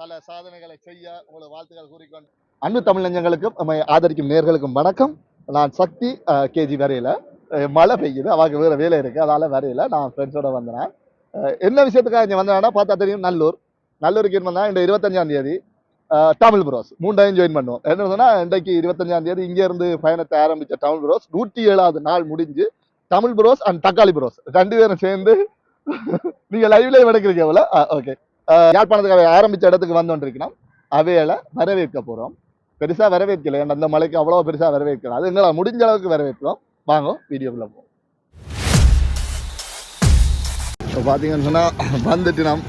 பல சாதனைகளை செய்ய உங்களை வாழ்த்துக்கள் கூறிக்கொண்டு அன்பு தமிழ் நெஞ்சங்களுக்கும் நம்மை ஆதரிக்கும் நேர்களுக்கும் வணக்கம். நான் சக்தி கேஜி வரையில. மழை பெய்யுது. அவாக்கு வேற வேலை இருக்கு. அதால வரையில நான் ஃப்ரெண்ட்ஸோட வந்தேன். என்ன விஷயத்துக்காக இங்கே வந்தேன்னா பார்த்தா தெரியும் நல்லூர். நல்லூருக்கு வந்தா இந்த இருபத்தஞ்சாம் தேதி தமிழ் ப்ரோஸ் மூன்றையும் ஜாயின் பண்ணுவோம் என்ன சொன்னால் இன்றைக்கு இருபத்தஞ்சாம் தேதி இங்க இருந்து பயணத்தை ஆரம்பித்த தமிழ் ப்ரோஸ் நூற்றி ஏழாவது நாள் முடிஞ்சு தமிழ் ப்ரோஸ் அண்ட் தக்காளி ப்ரோஸ் ரெண்டு பேரும் சேர்ந்து நீங்க லைவ்ல எடுக்கிறீங்க போல? ஓகே யாழ்ப்பாணத்துக்கு அவை ஆரம்பிச்ச இடத்துக்கு வந்து கொண்டிருக்கணும் அவையில வரவேற்க போறோம். பெருசா வரவேற்கல. அந்த மலைக்கு அவ்வளவு பெருசா வரவேற்கல. அது எங்களை முடிஞ்ச அளவுக்கு வரவேற்கிறோம். வாங்க வீடியோக்குள்ள போவோம். இப்போ பார்த்தீங்கன்னு சொன்னால் வந்துட்டு நாம்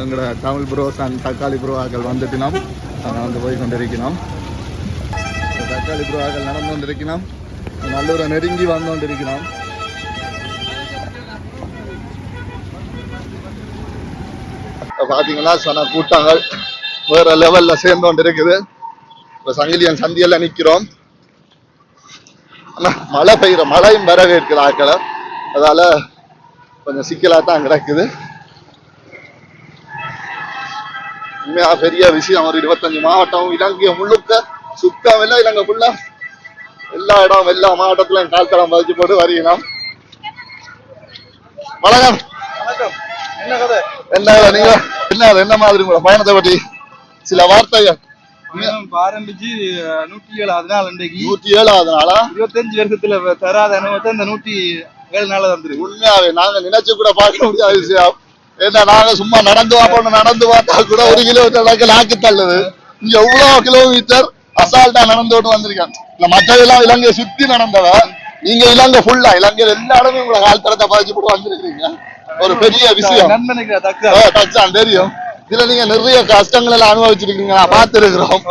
எங்களோட தமிழ் ப்ரோஸ் அண்ட் தக்காளி ப்ரோ ஆக்கள் வந்துட்டு நாம் நாங்கள் வந்து போய் கொண்டிருக்கிறோம் தக்காளி ப்ரோ நடந்து நடந்து கொண்டிருக்கிறோம். நல்லூரை நெருங்கி வந்து கொண்டிருக்கிறோம் பார்த்தீங்கன்னா சொன்ன கூட்டங்கள் வேற லெவல்ல சேர்ந்து கொண்டு இருக்குது இப்போ சங்கிலியன் சந்தியெல்லாம் நிற்கிறோம் ஆனா மழை பெய்யுற மழையும் வரவேற்கிற ஆக்களை. அதால கொஞ்சம் சிக்கலாக தான் கிடக்குது. உண்மையா பெரிய விஷயம் ஒரு இருபத்தஞ்சு மாவட்டம் இலங்கை முழுக்க சுத்தம் இல்லை இலங்கை ஃபுல்லா எல்லா இடம் எல்லா மாவட்டத்திலும் கால் தடம் பதிச்சு போட்டு வணக்கம். வணக்கம். என்ன கதை? என்ன நீங்க? என்ன என்ன மாதிரி உங்களோட பயணத்தை பற்றி சில வார்த்தைகள்? ஆரம்பிச்சு நூற்றி ஏழாவது நாள் இன்றைக்கு நூற்றி ஏழாவது நாளா? இருபத்தஞ்சு வருஷத்துல தராத அனுபவத்தை இந்த நூற்றி ஏழு நாள் வந்துருக்கு உண்மையாவே நாங்க நினைச்சு கூட பார்க்க முடியாத விஷயம். ஏன்னா நாங்க சும்மா நடந்து பார்ப்போம் நடந்து பார்த்தா கூட ஒரு கிலோமீட்டர் நடக்க நாக்கு தள்ளுது. இங்க எவ்வளவு கிலோமீட்டர் அசால்ட்டா நடந்து விட்டு வந்திருக்கேன் இந்த மற்றதெல்லாம் இலங்கையை சுத்தி நடந்தவ நீங்க இலங்கை ஃபுல்லா இலங்கையில எல்லா இடமும் உங்களை கால் தரத்தை பதிச்சு போட்டு வந்திருக்கீங்க ஒரு பெரிய விஷயம். டச்சான் தெரியும். இதுல நீங்க நிறைய கஷ்டங்கள் எல்லாம் அனுபவிச்சிருக்கீங்க. நான் பார்த்திருக்கிறோம்.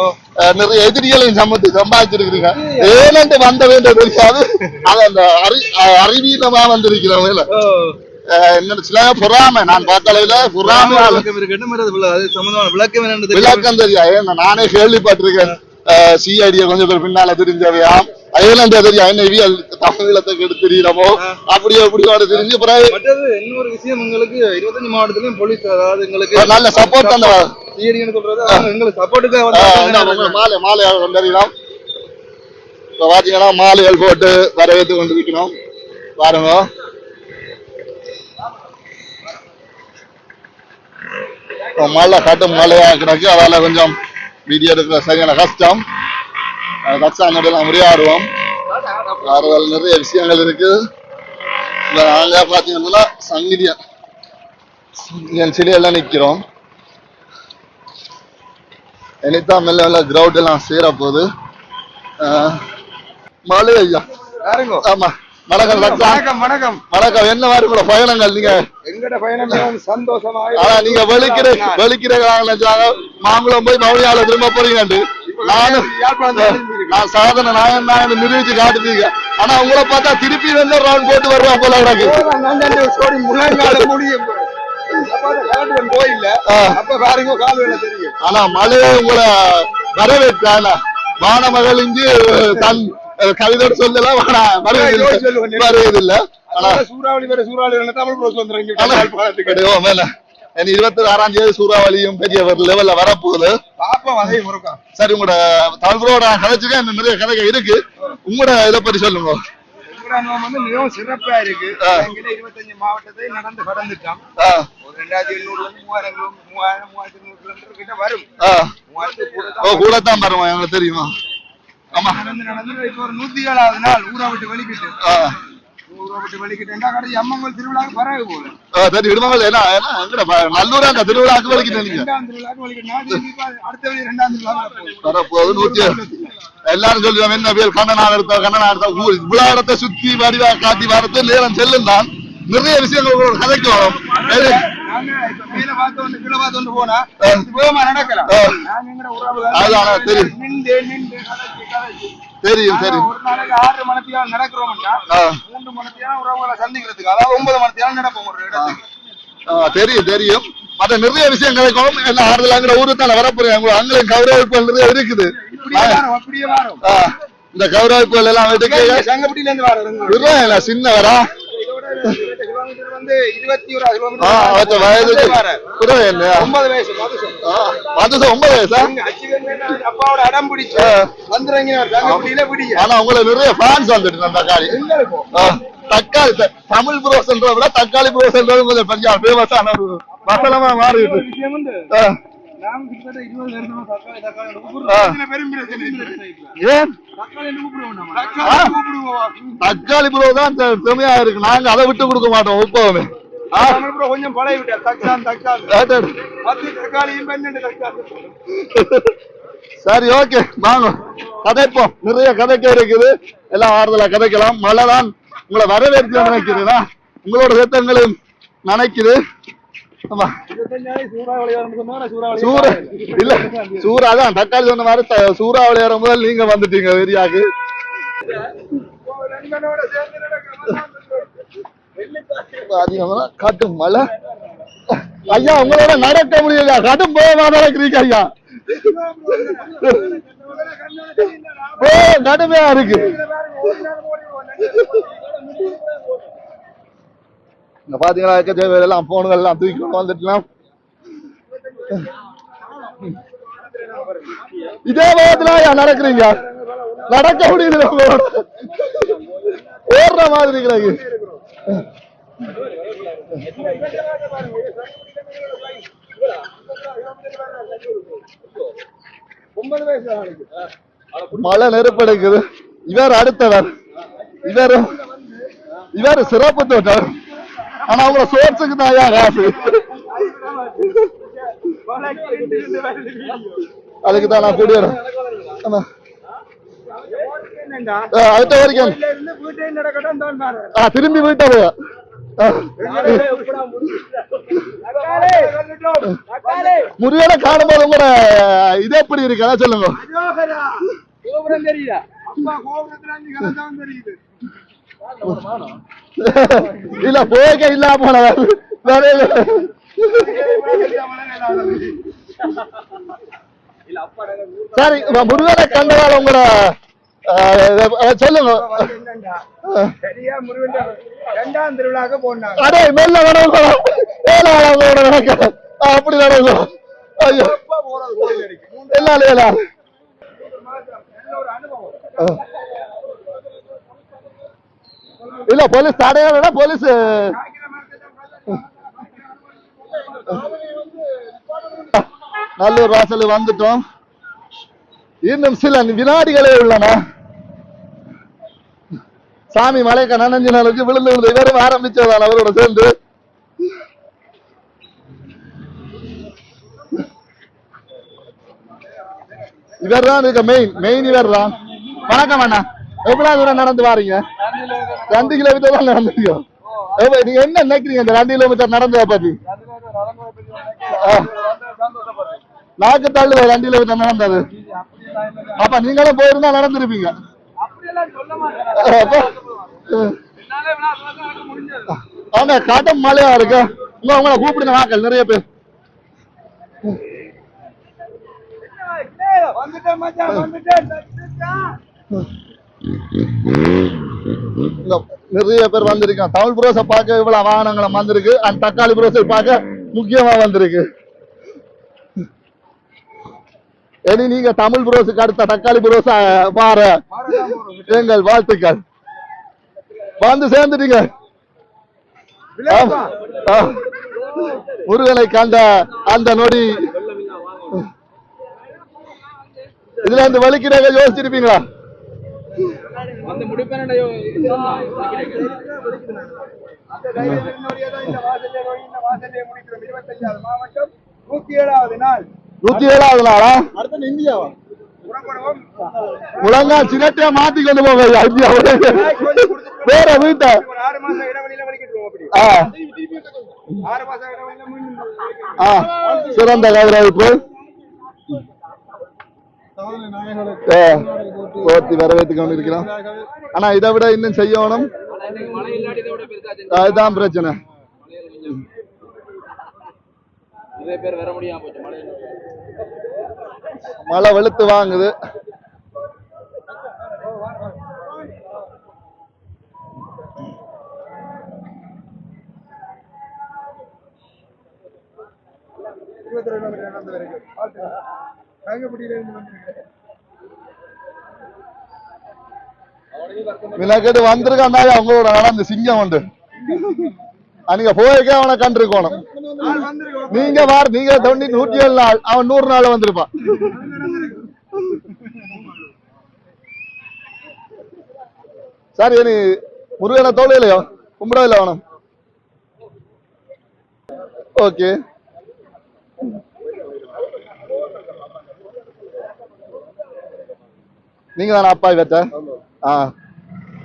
நிறைய எதிரிகளையும் சம்பத்தி சம்பாதிச்சிருக்கீங்க ஏனென்று வந்த வேண்டும் தெரியாது. அது அந்த அறி அறிவீனமா வந்திருக்கிறவங்க ஓ, என்ன சில பொறாமை. நான் பார்த்த அளவுல பொறாமை விளக்கம் ஏன்னா நானே கேள்விப்பட்டிருக்கேன். சிஐடிய கொஞ்சம் பேர் பின்னால தெரிஞ்சவையாம். அயலண்ட தெரியும் என்ன இவியல் தமிழத்தை கெடுத்து தெரியலமோ அப்படியோ அப்படியோ தெரிஞ்சு பிறகு மற்றது இன்னொரு விஷயம் உங்களுக்கு இருபத்தஞ்சு மாவட்டத்திலயும் போலீஸ் அதாவது எங்களுக்கு நல்ல சப்போர்ட் அந்த சொல்றது. எங்களுக்கு மாலை மாலை கொண்டறியலாம். இப்ப பாத்தீங்கன்னா மாலைகள் போட்டு வரவேற்று கொண்டிருக்கிறோம். பாருங்க. மழை கட்டும் மழையா கிடக்கு. அதால கொஞ்சம் வீடியோ எடுக்கிற சரியான கஷ்டம். கஷ்டம் எல்லாம் உரையாடுவோம். ஆறுதல் நிறைய விஷயங்கள் இருக்கு. நாங்க பாத்தீங்கன்னா சங்கிலியன் சங்கிலியன் சிலையெல்லாம் நிக்கிறோம். இனிதான் மெல்ல மெல்ல கிரவுண்ட் எல்லாம் சேர போகுது. மழை ஐயா ஆமா. வணக்கம். வணக்கம் வணக்கம். என்ன மாதிரி உங்களோட பயணங்கள் நீங்க? எங்கட பயணம் ஆனா நீங்க வெளிக்கிற வெளிக்கிற நினைச்சாங்க மாங்குளம் போய் மௌனியால திரும்ப போறீங்கண்டு நானும் நான் சாதனை நாயன் நாயன் நிரூபிச்சு காட்டுறீங்க ஆனா உங்களை பார்த்தா திருப்பி வந்து ரவுண்ட் போட்டு வருவா போல கிடக்கு. முழங்கால முடியும் கோயில்ல. அப்ப பாருங்க கால் தெரியும். ஆனா மழையை உங்களை வரவேற்றான வானமகள் இங்கு தன் கவிதோடு சொல்லலாம் ஆனா வருவதில்லை வருவதில்லை. ஆனா சூறாவளி வேற சூறாவளி வேற தமிழ் ப்ரோஸ் ஆனா, இருபத்தி ஆறாம் தேதி சூறாவளியும் பெரிய ஒரு லெவல்ல வரப்போகுது. சரி உங்களோட தமிழோட கதைச்சுக்க நிறைய கதைகள் இருக்கு. உங்களோட இதை பத்தி சொல்லுங்க. உக்ரைன் வந்து மிகவும் சிறப்பா இருக்கு. இருபத்தஞ்சு மாவட்டத்தை நடந்து கடந்துட்டோம் ஒரு ரெண்டாயிரத்தி எண்ணூறுல இருந்து மூவாயிரம் மூவாயிரம் மூவாயிரத்தி நூறு கிலோமீட்டர் கிட்ட வரும். மூவாயிரத்து கூட ஓ கூட தான் பாருங்க எனக்கு தெரியுமா? ஆமா. நடந்து நடந்து இப்ப ஒரு நூத்தி ஏழாவது நாள் ஊரை விட்டு வெளிக்கிட்டு. அம்மங்கல் திருவிழாக்கு நூத்தி எல்லாரும் சொல்லுவாங்க என்ன பேர் கண்ணனா எடுத்தோம் கண்ணனா எடுத்தோம் இவ்வளவு இடத்தை சுத்தி வடிவா காட்டி வரது நேரம் செல்லும் தான். நிறைய விஷயங்கள் கதைக்கு வரும். போனா தெரியும். தெரியும் தெரியும். ஒரு நாளைக்கு ஆறு மணித்தியால் நடக்கிறோம்னா மூன்று மணித்தியால் உறவுகளை சந்திக்கிறதுக்கு. அதாவது ஒன்பது மணித்தியால் நடப்போம் ஒரு இடத்துக்கு. தெரியும் தெரியும். மற்ற நிறைய விஷயம் கிடைக்கும். என்ன ஆறுதலாங்கிற ஊரு தானே வரப்போறேன் உங்களுக்கு அங்கேயும் கௌரவிப்புகள் நிறைய இருக்குது. இந்த கௌரவிப்புகள் எல்லாம் சின்னவரா. ஒன்பது வயசு மதுசம் ஒன்பது வயசா? அப்பாவோட அடம் பிடிச்சு பிடிக்க ஆனா உங்களுக்கு நிறைய ஃபேன்ஸ் வந்துட்டு அந்த ஆ, தக்காளி தமிழ் விட தக்காளி ப்ரோஸ்ன்றது கொஞ்சம் பெரிய ஃபேமஸான ஒரு மசாலமா மாறிட்டு தக்காளி ப்ரோ தான் செமையா இருக்கு. நாங்க அதை விட்டு கொடுக்க மாட்டோம் எப்பவுமே கொஞ்சம் பழைய விட்டார். தக்காளி தக்காளி. பத்து தக்காளியும் பன்னெண்டு தக்காளி. சரி ஓகே. வாங்க. கதைப்போம். நிறைய கதைக்க இருக்குது. எல்லாம் ஆறுதலா கதைக்கலாம். மழை தான் உங்களை வரவேற்க நினைக்கிறீங்களா உங்களோட சத்தங்களும் நினைக்குது. இல்ல சூறா தான் தக்காளி சொன்ன மாதிரி சூறாவளி வரும் முதல் நீங்க வந்துட்டீங்க நடக்கிற அதிகமா காட்டும் மழை. ஐயா உங்களோட நடக்க முடியல கடும் போகமா நடக்கிறீங்க ஐயா? ஓ கடுமையா இருக்கு. இங்க பாத்தீங்களா எக்கச்சக்க எல்லாம் போன்கள் எல்லாம் தூக்கி கொண்டு இதே வேகத்துல நடக்கிறீங்க. நடக்க முடியுது ஓடுற மாதிரி கிடக்கு ஒன்பது மழை நெருப்பெடுக்குது. இவர் அடுத்தவர். இவர் இவர் சிறப்பு தோட்டம் ஆனா அவங்க சோர்ஸுக்கு தான் காசு அதுக்கு தான் நான் கூடிய ஆமா என்னண்டா ஆ, அடுத்த வரைக்கும். திரும்பி வீட்டை போய். முருகனை காணும்போது உங்களோட இது எப்படி இருக்கு? அதான் சொல்லுங்க. இல்ல போக இல்ல போன இல்ல. சரி முருகனை கண்டதால உங்களோட சொல்லுங்க. சரியா முருகன் ரெண்டாம் திருவிழாக்கு போனாங்க. அடே மெல்ல ஏழா ஆ, அப்படி நடக்கும் ஐயோ. மாசம் நல்ல ஒரு அனுபவம்? இல்ல போலீஸ் தடையாளனா போலீஸ்? நல்லூர் வாசல் வந்துட்டோம். இன்னும் சில வினாடிகளே உள்ளன. சாமி மலைக்க நனைஞ்சு நனைஞ்சு விழுந்து விழுந்து இவரும் ஆரம்பிச்சதான் அவரோட சேர்ந்து. இவர் தான் இருக்க மெயின் மெயின் இவர் தான் வணக்கம் அண்ணா. எவ்வளவு தூரம் நடந்து வாரீங்க? ரெண்டு கிலோமீட்டர் தான் நடந்துருக்கோம். எவ்வளவு- நீங்க என்ன நினைக்கிறீங்க இந்த ரெண்டு கிலோமீட்டர் நடந்ததை பத்தி? நாக்கு தள்ளு ரெண்டு கிலோமீட்டர் நடந்தது. அப்ப நீங்களும் போயிருந்தா நடந்திருப்பீங்க. ஆமா காட்டம் மழையா இருக்கு. உங்க உங்களை கூப்பிடுங்க வாக்கள் நிறைய பேர். வந்துட்டேன் மச்சான் வந்துட்டேன். வந்துட்டேன். நிறைய பேர் வந்திருக்கான் தமிழ் புரோசை பார்க்க இவ்வளவு வாகனங்களும் வந்திருக்கு. அந்த தக்காளி புரோசை பார்க்க முக்கியமா வந்திருக்கு. இனி நீங்க தமிழ் புரோசுக்கு அடுத்த தக்காளி புரோசா பாரு எங்கள் வாழ்த்துக்கள். வந்து சேர்ந்துட்டீங்க. முருகனை கண்ட அந்த நொடி. இதுல இருந்து வலிக்கிறீங்க யோசிச்சிருப்பீங்களா? அந்த முடிப்பேனடையோ நூத்தி ஏழாவது நாள் நூத்தி ஏழாவது நாளா? அடுத்த இந்தியாவா சின்னத்தையா மாத்தி கொண்டு போங்க ஐயா, இந்தியாவுல. வேற வீட்டை. ஆறு மாசம் இடைவெளியில வலிக்கிட்டு அப்படி போர்த்தி வரவேற்று கொண்டிருக்கிறோம் ஆனா இதை விட இன்னும் செய்யணும். அதுதான் பிரச்சனை. மழை வெளுத்து வாங்குது. இருபத்தி ரெண்டு நடந்த வரைக்கும் வினக்கெட்டு வந்திருக்காண்டா அவங்களோட நடந்து சிங்கம் உண்டு அன்னைக்கு போயிருக்கே அவனை கண்டிருக்கணும். நீங்க வார் நீங்க தொண்ணூத்தி நூற்றி ஏழு நாள் அவன் நூறு நாள் வந்திருப்பான். சார் இனி முருகனை தோலையிலையோ கும்பிடவில்லை அவனும்? ஓகே. நீங்க தானே அப்பா இவத்த? ஆ.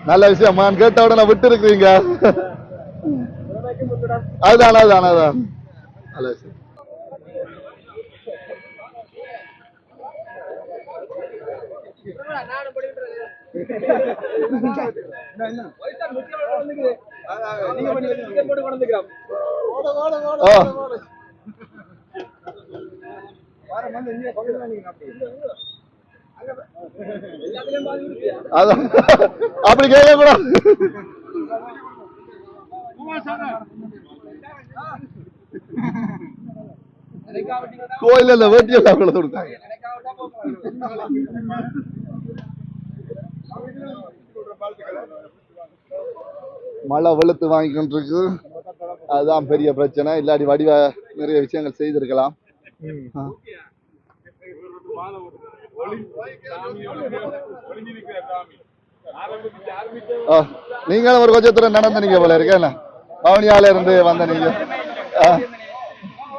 நல்ல விஷயம்? கேட்ட உடனே விட்டு இருக்கிறீங்க அதுதான் அதுதான். அதுதான் நல்ல விஷயம் ஓ அதான் அப்படி கேட்க கூடாது கோயில்ல இல்ல வேட்டி எல்லாம் அவ்வளவு கொடுத்தாங்க. மழை வெளுத்து வாங்கிக்கிட்டு இருக்கு அதுதான் பெரிய பிரச்சனை. இல்லாட்டி வடிவ நிறைய விஷயங்கள் செய்திருக்கலாம். நீங்களும் ஒரு கொஞ்சம் தூரம் நடந்து நீங்க போல இருக்க என்ன? பவனியால இருந்து வந்த நீங்க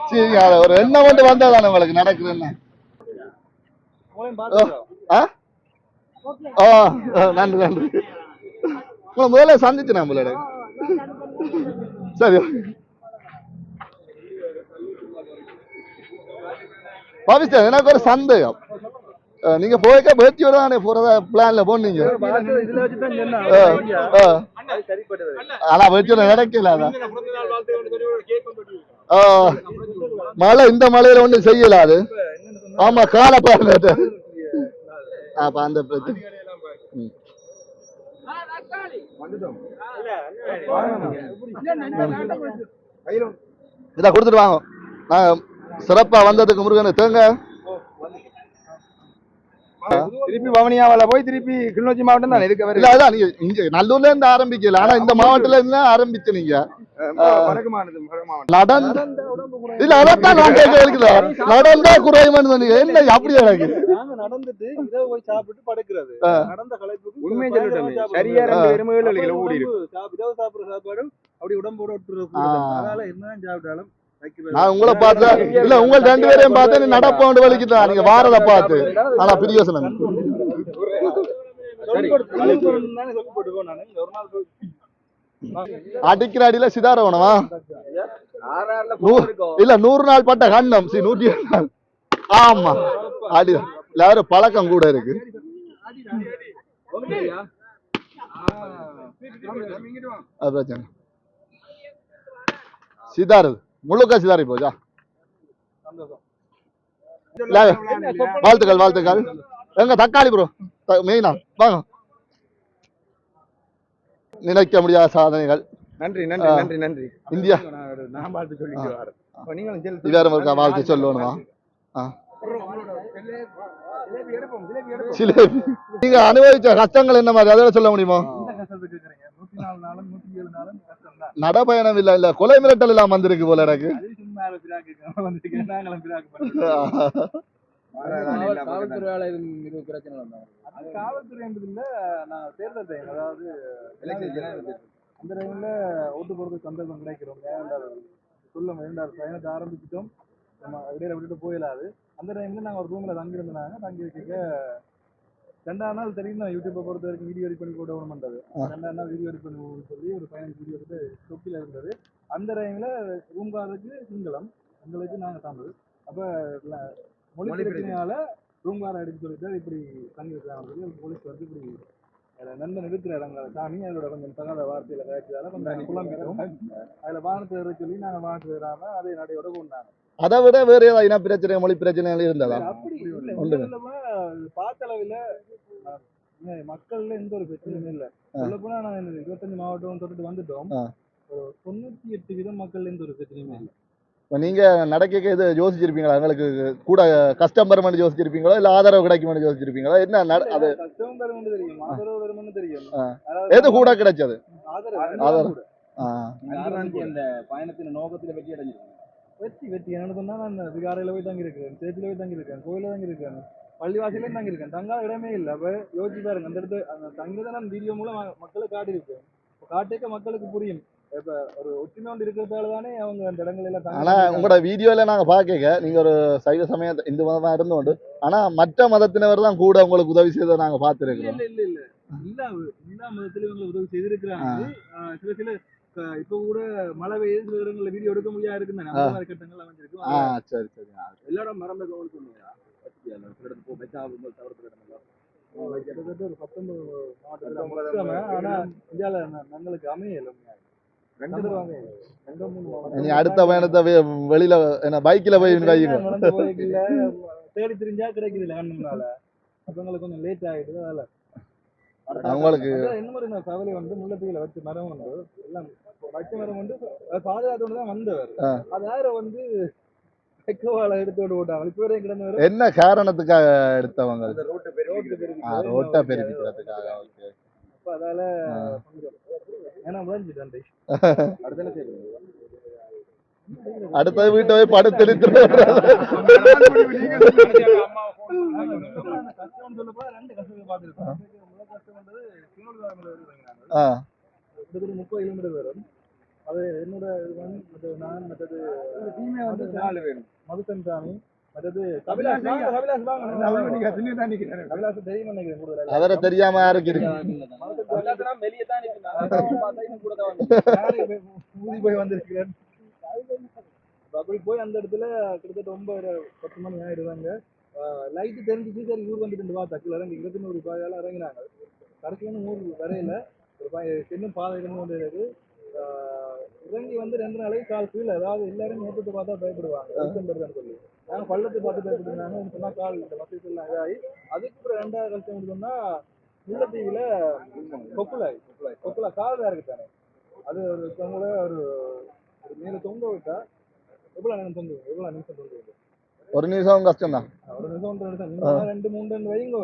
சரிங்க ஒரு என்ன மட்டும் வந்தா தானே உங்களுக்கு நடக்குது என்ன? நன்றி நன்றி. உங்களை முதல்ல சந்திச்சு நான் சரி. பவிச்சா எனக்கு ஒரு சந்தேகம். நீங்க போய்க்க பேட்டியோட தானே போறதா பிளான்ல போனீங்க. ஆனா பேட்டியோட நடக்கல மழை இந்த மழையில ஒண்ணும் செய்யல அது. ஆமா கால பாருங்க அப்ப அந்த பிரச்சனை. இதை கொடுத்துட்டு வாங்க. நான் சிறப்பா வந்ததுக்கு முருகன் தேங்க. திருப்பி பவனியாவில போய் திருப்பி கிளிநொச்சி மாவட்டம் தான்? இருக்க இல்ல அதான் நீங்க இங்க நல்லூர்ல இருந்து ஆரம்பிக்கல. ஆனா இந்த மாவட்டத்துல இருந்து ஆரம்பிச்சு நீங்க. வடக்கு மாநிலம் வடக்கு மாவட்டம். நடந்து இல்ல அதான் நான் கேட்க இருக்குதா நடந்தா குறையுமான்னு சொன்னீங்க. என்ன அப்படி எனக்கு நாங்க நடந்துட்டு இரவு போய் சாப்பிட்டு படுக்கிறது. நடந்த களைப்புக்கு உண்மையை பயங்கரமா சொல்லட்டும். சாப்பிடுவோம். சரியா ரெண்டு எருமைகள் அப்ப இல்ல ஓடி உடம்பு சாப்~ இரவு சாப்பிடுற சாப்பாடும் அப்படி உடம்போட. அதனால என்னதான் சாப்பிட்டாலும். நான் உங்களை பார்த்தா இல்ல உங்க ரெண்டு பேரையும் பார்த்தா நீ நடப்போண்டு வலிக்குதான் நீங்க வாரத பார்த்து. ஆனா பிரியோசனம் சொல்லி கொடுத்து- சொல்லி கொடுத்துன்னு தானே சொல்லி போட்டுக்கோ நானு. ஒரு நாள் போய் அடிக்கிற அடியில சிதாரவனமா இல்ல நூறு நாள் பட்ட கண்ணம். சி நூற்றி ஏழு நாள். ஆமா. அடி இல்ல பழக்கம் கூட இருக்கு. அது பிரச்சனை. சிதாருது. முழுக்க சிதாரி போச்சா? வாழ்த்துக்கள் வாழ்த்துக்கள். எங்க தக்காளி ப்ரோ மெயினா? வாங்க. நினைக்க முடியாத சாதனைகள். நன்றி நன்றி. நன்றி நன்றி. இந்தியா. நான் வாழ்த்து சொல்லிட்டு இவ்வாறு இருக்கா வாழ்த்து சொல்லணுமா? நீங்க அனுபவிச்ச கஷ்டங்கள் என்ன மாதிரி? அதோட சொல்ல முடியுமா? நடப்பயணம் இல்ல இல்ல கொலை மிரட்டல் எல்லாம் வந்திருக்கு போல எனக்கு. காவல்துறை என்பது இல்ல நான் தேர்தல் டைம் அதாவது அந்த டைம்ல ஓட்டு போடுறதுக்கு சந்தர்ப்பம் கிடைக்கிறோம் சொல்லும் இரண்டாவது பயணத்தை ஆரம்பிச்சிட்டோம். நம்ம இடையில விட்டுட்டு போயிடாது அந்த டைம்ல நாங்க ஒரு ரூம்ல தங்கி இருந்தாங்க தங்கி வைக்க ரெண்டாம் நாள் தெரியும் நான் யூடியூப்பை பொறுத்த வரைக்கும் வீடியோ எடிட் பண்ணி போட பண்ணுறது ரெண்டாம் நாள் வீடியோ எடிட் பண்ணி சொல்லி ஒரு பதினஞ்சு வீடியோ வந்து தொப்பில இருந்தது அந்த டைம்ல ரூம்காரருக்கு சிங்களம் எங்களுக்கு நாங்க தமிழ். அப்ப மொழி பிரச்சனையால ரூம்காரன் எடுத்து சொல்லிட்டு இப்படி தங்கி வைக்கிறாங்க சொல்லி போலீஸ் வந்து இப்படி நண்பன் இருக்கிற இடங்கள் சாமி அதோட கொஞ்சம் தகாத வார்த்தையில கழிச்சதால கொஞ்சம் குழம்பிட்டோம் அதுல வானத்தை சொல்லி நாங்க வானத்தை அதே நடையோட கொண்டாங்க அதை விட வேற ஏதாவது இன பிரச்சனை மொழி பிரச்சனைகள் இருந்ததா? அப்படி இல்ல. உண்டு. உண்மையிலுமே பார்த்தளவில் மக்கள்ல எந்த ஒரு பிரச்சனையும் இல்ல. சொல்ல போனா நான் இருபத்தஞ்சு மாவட்டம் தொட்டுட்டு வந்துட்டோம். தொண்ணூத்தி எட்டு வீதம் மக்கள்ல எந்த ஒரு பிரச்சனையுமே இல்ல. இப்ப நீங்க நடக்க இது யோசிச்சிருப்பீங்களா? எங்களுக்கு கூட கஷ்டம் வருமானு யோசிச்சிருப்பீங்களோ? இல்ல ஆதரவு கிடைக்குமான்னு யோசிச்சிருப்பீங்களோ? என்ன அது? எது கூட கிடைச்சது? ஆதரவு. ஆ, பயணத்தின் நோக்கத்துல வெற்றி அடைஞ்சிருக்கீங்க வெற்றி வெற்றி என்ன சொன்னா நான் விகாரையில போய் தங்கி இருக்கிறேன் சேர்ச்சில போய் தங்கி இருக்கேன் கோயில தங்கி இருக்கேன் பள்ளிவாசலையும் தங்கி இருக்கேன் தங்காத இடமே இல்லை. அப்ப யோசிச்சு பாருங்க அந்த இடத்து அந்த தங்கியதை நான் வீடியோ மூலம் ம- மக்களுக்கு காட்டியிருக்கேன் காட்டிக்க மக்களுக்கு புரியும். இப்ப ஒரு ஒற்றுமை ஒன்று இருக்கிறதால தானே அவங்க அந்த இடங்கள் எல்லாம் தங்கி ஆனா. உங்களோட வீடியோல நாங்க பாக்க நீங்க ஒரு சைவ சமய இந்து மதமா இருந்தோண்டு. ஆனா மற்ற மதத்தினர் தான் கூட உங்களுக்கு உதவி செய்ததை நாங்க பாத்துருக்கோம் இல்ல இல்ல இல்ல. எல்லா எல்லா மதத்திலும் உதவி செய்திருக்கிறாங்க. சில சில இப்ப கூட மழை பெய்யுது சில இடங்கள்ல வீடியோ எடுக்க முடியாது இருக்குன்னு கட்டங்கள் அமைஞ்சிருக்கும் ஆ சரி சரி. எல்லா இடம் மரம் மாவட்டம். நீ அடுத்த பயணத்தை வெளியில என்ன பைக்ல போய் தேடி தெரிஞ்சா கிடைக்குது இல்ல கண்ணுனால அப்ப எங்களுக்கு கொஞ்சம் லேட் ஆயிடுது அதனால. அவங்களுக்கு என்ன மாதிரி நான் கவலை வந்து முள்ளத்தீவில வச்ச மரம் வந்து எல்லாம் வச்ச மரம் வந்து பாதுகாத்தோடு தான் வந்தவர். அது யார வந்து என்ன காரணத்துக்காக எடுத்தவங்க? ரோட்டு அப்ப அதால அடுத்து வீட்டை போய் படுத்து கஷ்டம் சொல்லப்போ ரெண்டு கஷ்டத்தை பார்த்துருக்கோம் முதல் கஷ்டம் வந்து சின்னோடு கிராமத்தில் இருக்கிறாங்க ஆ. கிட்டத்தட்ட முப்பது கிலோமீட்டர் வரும். அது என்னோட இது வந்து மற்றது நான் மற்றது வந்து நாலு பேர். மதுசன் சாமி மற்றது கபிலாஸ் வாங்க, கபிலாஸ். கபிலாஸ் தெரியும் நினைக்கிறேன் கூடுதலா. அவரை தெரியாம யாருக்கு இருக்கு? வெளியே தான் நானே போய் ஊதி போய் வந்திருக்கிறேன் அப்ப அப்படி போய் அந்த இடத்துல கிட்டத்தட்ட ஒன்பது பத்து மணி ஆயிடுவாங்க லைட்டு தெரிஞ்சிச்சு சரி. ஊர் வந்துட்டு வா தக்குல இறங்கி இருபத்தி நூறு பாயால இறங்கினாங்க. கடைசியான ஊர் வரையில. ஒரு பாய் இன்னும் பாதை கொண்டு இருக்கு இறங்கி வந்து ரெண்டு நாளைக்கு கால் கீழே அதாவது எல்லாரும் நேற்றத்தை பார்த்தா பயப்படுவாங்க. டிசம்பர் சொல்லி? நாங்கள் பள்ளத்தை பார்த்து பயப்படுறாங்க சொன்னா கால் இந்த வசதி எல்லாம் இதாகி அதுக்கு அப்புறம் ரெண்டாவது கஷ்டம் சொன்னா முல்லைத்தீவுல கொக்குலாய் கொக்குலா கால் இருக்கு தானே. அது ஒரு தொங்கல ஒரு ஒரு மேல தொங்க விட்டா எவ்வளவு நேரம் தொங்கு எவ்வளவு நிமிஷம் தொங்கு ஒரு நிமிஷம் கஷ்டம் தான் ஒரு நிமிஷம் நீங்க ரெண்டு மூணு டன் வைங்க.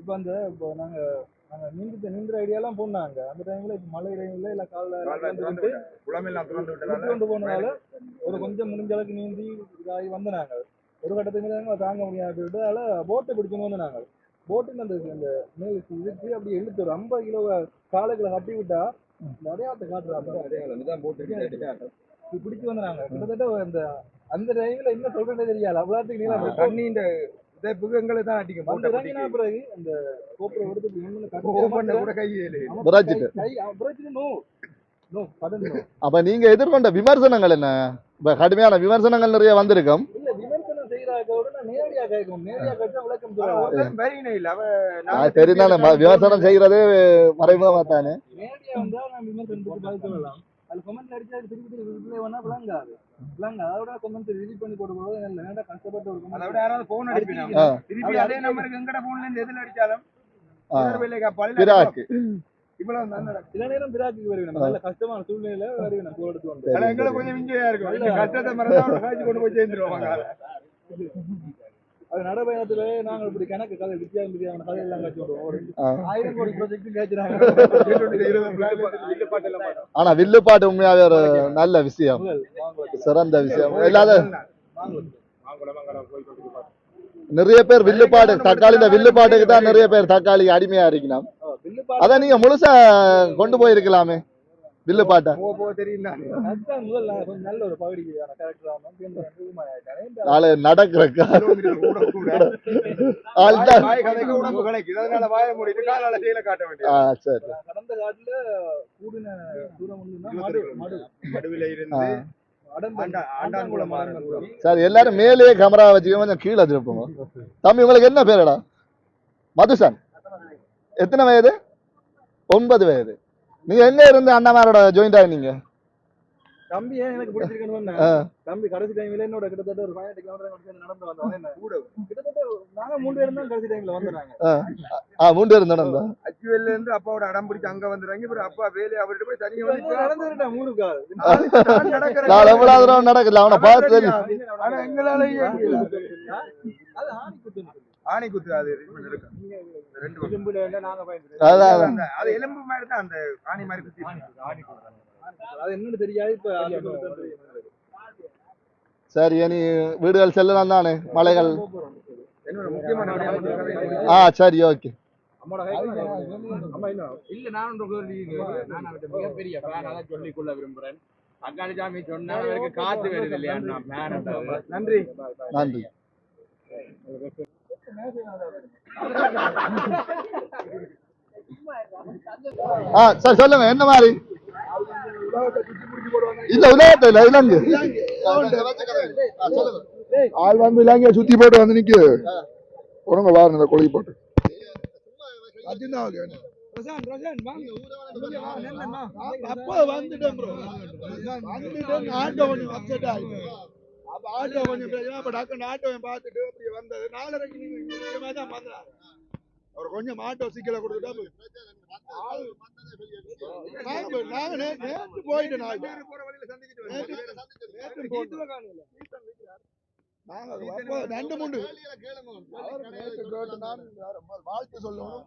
இப்ப அந்த இப்போ நாங்க நாங்க நீந்து நீந்துற ஐடியாலாம் போனாங்க அந்த டைம்ல இப்ப மழை டைம்ல இல்ல காலைல கொண்டு போனதால ஒரு கொஞ்சம் முடிஞ்ச அளவுக்கு நீந்தி இதாகி வந்து நாங்க ஒரு கட்டத்துக்கு மேல தாங்க முடியாது. விட்டதால போட்டை பிடிக்கணும் வந்து நாங்க போட்டுன்னு அந்த அந்த மேல் இழுத்து அப்படி இழுத்து ஒரு ஐம்பது கிலோ காலைகளை கட்டி விட்டா நிறைய காட்டுறாங்க பிடிச்சு வந்தாங்க கிட்டத்தட்ட அந்த அந்த டைம்ல என்ன சொல்றேன்னு தெரியல அவ்வளோத்துக்கு நீளம் தண்ணி இந்த இதை புகங்களை தான் பிறகு அந்த கோப்புரம் எடுத்து கூட கையில் புராச்சிட்டு. புராச்சிட்டு அப்ப நீங்க எதிர்கொண்ட விமர்சனங்கள் என்ன? கடுமையான விமர்சனங்கள் நிறைய வந்திருக்கும். தெரிந்தானே விமர்சனம் செய்யறதே மறைமுகமா தானே? விளங்க அதோட கமெண்ட் ரிலீட் பண்ணி போட்டு கஷ்டப்பட்டு அதை comment விட யாராவது போன் அடிப்பினா ஆ. திருப்பி அதே நம்பருக்கு எங்கட போன்ல இருந்து எதுல அடிச்சாலும் பிராக்கு இவ்வளவு. சில நேரம் பிராக்கு வருவேன். நல்ல கஷ்டமான சூழ்நிலையில வருவேன். வந்து. எங்களுக்கு கொஞ்சம் விஞ்சையா இருக்கும். கஷ்டத்தை மறந்தா காய்ச்சி கொண்டு போய் சேர்ந்துருவாங்க அது நடைபயணத்துல நாங்கள் இப்படி கணக்கு கதை வித்தியாசம் வித்தியாசம் கதை எல்லாம் கட்சி விடுவோம். ஆயிரம் கோடி ப்ராஜெக்ட் கேட்கிறாங்க ஆனா வில்லுப்பாட்டு உண்மையாவே ஒரு நல்ல விஷயம். சிறந்த விஷயம். இல்லாத நிறைய பேர் வில்லுப்பாடு தக்காளியில வில்லுப்பாட்டுக்கு தான் நிறைய பேர் தக்காளி அடிமையா இருக்கணும். பில்லு அத நீங்க முழுசா கொண்டு போயிருக்கலாமே. கேரக்டர் ஆகணும். நாளை சரி. கடந்த காட்டுல கூடின. சரி எல்லாரும் மேலேயே கேமரா வச்சுக்க கொஞ்சம் கீழே திருப்போங்க தம்பி உங்களுக்கு என்ன பேருடா? மதுசன். எத்தனை வயது? ஒன்பது வயது. நீங்க எங்க இருந்து அண்ணாமாரோட ஜாயிண்ட் ஆனீங்க தம்பி ஏன் எனக்கு பிடிச்சிருக்கணும்னு. தம்பி கடைசி டைம்ல என்னோட கிட்டத்தட்ட ஒரு பதினெட்டு கிலோமீட்டர் நடந்து வந்தோம் என்ன கிட்டத்தட்ட நாங்க மூணு பேரும் தான் கடைசி டைம்ல வந்தோம் நாங்க ஆ மூணு பேர் நடந்தா அச்சுவேல்ல இருந்து அப்பாவோட அடம் பிடிச்சு அங்க வந்துடுறாங்க அப்புறம் அப்பா வேலையை அவர்கிட்ட போய் தனியா வந்து நடந்துருட்டேன் மூணு கால். நான் எவ்வளவு தூரம் நடக்கல அவனை பார்த்து தெரியும். ஆனா எங்களால. அது ஆணி குத்துன்னு. சொல்லி. ஆணை குத்து அது. ரெண்டு அது எலும்பு மாதிரி தான் அந்த ஆணி மாதிரி குத்தி அது என்னன்னு தெரியாது இப்ப. சரி இனி வீடுகள் செல்லலாம் தானே? மலைகள். என்னோட முக்கியமான விடயம் ஆ சரி ஓகே. இல்ல நான் மிகப்பெரிய சொல்லிக் கொள்ள விரும்புறேன். அக்காளி சாமி சொன்னா காத்து வருது இல்லையா? நன்றி. நன்றி. ஆ சரி சொல்லுங்க என்ன மாதிரி? இல்ல உலகத்தை இல்ல இலங்கு. ஆள் வந்து இலங்கையை சுத்தி போட்டு வந்து நிக்கு. உடங்க பாருங்க இந்த கொழி போட்டு. அப்ப வந்துட்டேன் ப்ரோ வந்துட்டேன் ஆட்டோ கொஞ்சம் அப்செட் அப்ப ஆட்டோ கொஞ்சம் பிரச்சனை டக்குன்னு ஆட்டோவை பார்த்துட்டு அப்படி வந்தது. நாலரைக்கு நீங்க தான் அவர் கொஞ்சம் ஆட்டோ சிக்கலை கொடுத்துட்டா நாங்க போய்- போயிட்டு நாங்க. போற வழியில நாங்க ரெண்டு மூணு அவர் ரொம்ப வாழ்த்து சொல்லணும்.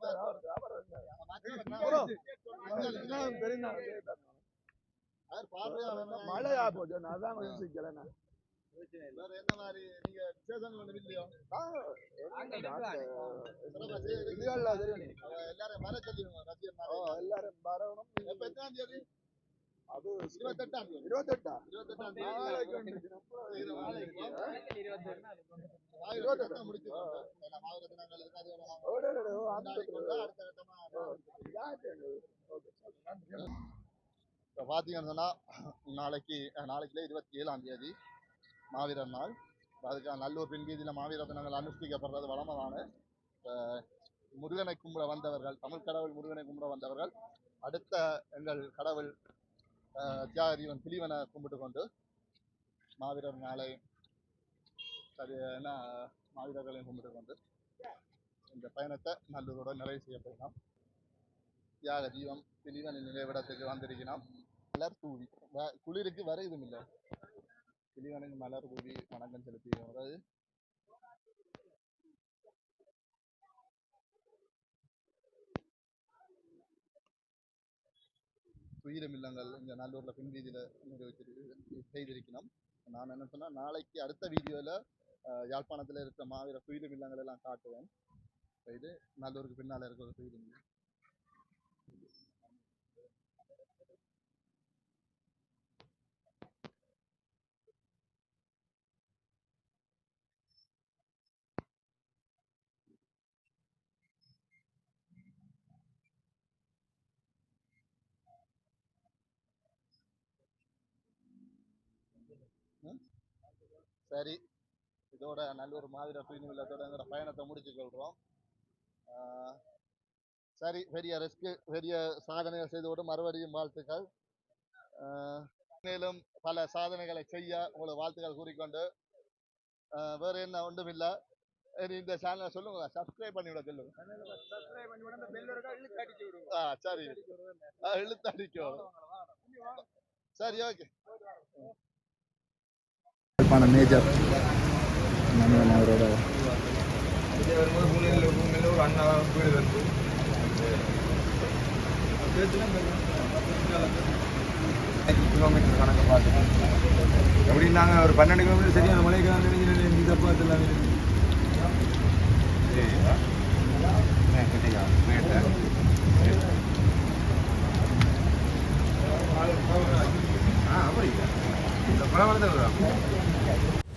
தானே மழையா போச்சு நான் அதான் கொஞ்சம் சிக்கல நான் எல்லாரும் வரணும். எப்ப எத்தனாம் தேதி? அது இருபத்தெட்டாம் தேதி. இருபத்தெட்டா? இருபத்தெட்டாம் தேதி. நாளைக்கு இப்போ பார்த்தீங்கன்னு நாளைக்குல இருபத்தி ஏழாம் தேதி மாவீரர் நாள். அதுக்காக நல்லூர் பின் வீதியில் மாவீர தினங்கள் அனுஷ்டிக்கப்படுறது வளமதான முருகனை கும்பிட வந்தவர்கள் தமிழ் கடவுள் முருகனை கும்பிட வந்தவர்கள் அடுத்த எங்கள் கடவுள் தியாகதீவன் கிளிவனை கும்பிட்டு கொண்டு மாவீரர் நாளை சரி என்ன மாவீரர்களையும் கும்பிட்டு கொண்டு இந்த பயணத்தை நல்லூரோட நிறைவு செய்யப்படலாம் தியாக தீபம் கிளிவனின் நினைவிடத்துக்கு வந்திருக்கிறோம் மலர் தூவி வ- குளிருக்கு வர இதுவும் இல்லை. பிலிவனுக்கு மலர் தூவி வணக்கம் செலுத்தி அதாவது இல்லங்கள் இந்த நல்லூர்ல பின் வீதியில் நிறைவேற்றி செய்திருக்கணும் நான் என்ன சொன்னா நாளைக்கு அடுத்த வீடியோவில் யாழ்ப்பாணத்துல இருக்கிற மாவீர துயிரம் இல்லங்கள் எல்லாம் காட்டுவேன் இது நல்லூருக்கு பின்னால் இருக்கிற துயிரம் இல்லம். சரி. இதோட நல்லூர் மாவீர துயிலும் இல்லத்தோட எங்களோட பயணத்தை முடிச்சு கொள்றோம் ஆஹ் சரி பெரிய ரிஸ்க் பெரிய சாதனைகள் செய்தோடு மறுபடியும் வாழ்த்துக்கள். மேலும் பல சாதனைகளை செய்ய உங்களுக்கு வாழ்த்துக்கள் கூறிக்கொண்டு வேற என்ன ஒன்றும் இல்லை இந்த சேனலை சொல்லுங்க சப்ஸ்கிரைப் பண்ணி விட சொல்லுங்க. ஆ சரி. இழுத்து அடிக்கும் சரி ஓகே மேஜர் அவரோட இதே வரும்போது மூலையில மூலையில ஒரு அண்ணா வீடு வந்து கிலோமீட்டர் கணக்கு பார்த்துக்கோம் எப்படி நாங்கள் ஒரு பன்னெண்டு கிலோமீட்டர் சரியான மலைக்கு வந்து நினைக்கிறேன் இந்த பார்த்து எல்லாமே ஆ அப்படி இந்த பழம் வந்து যায়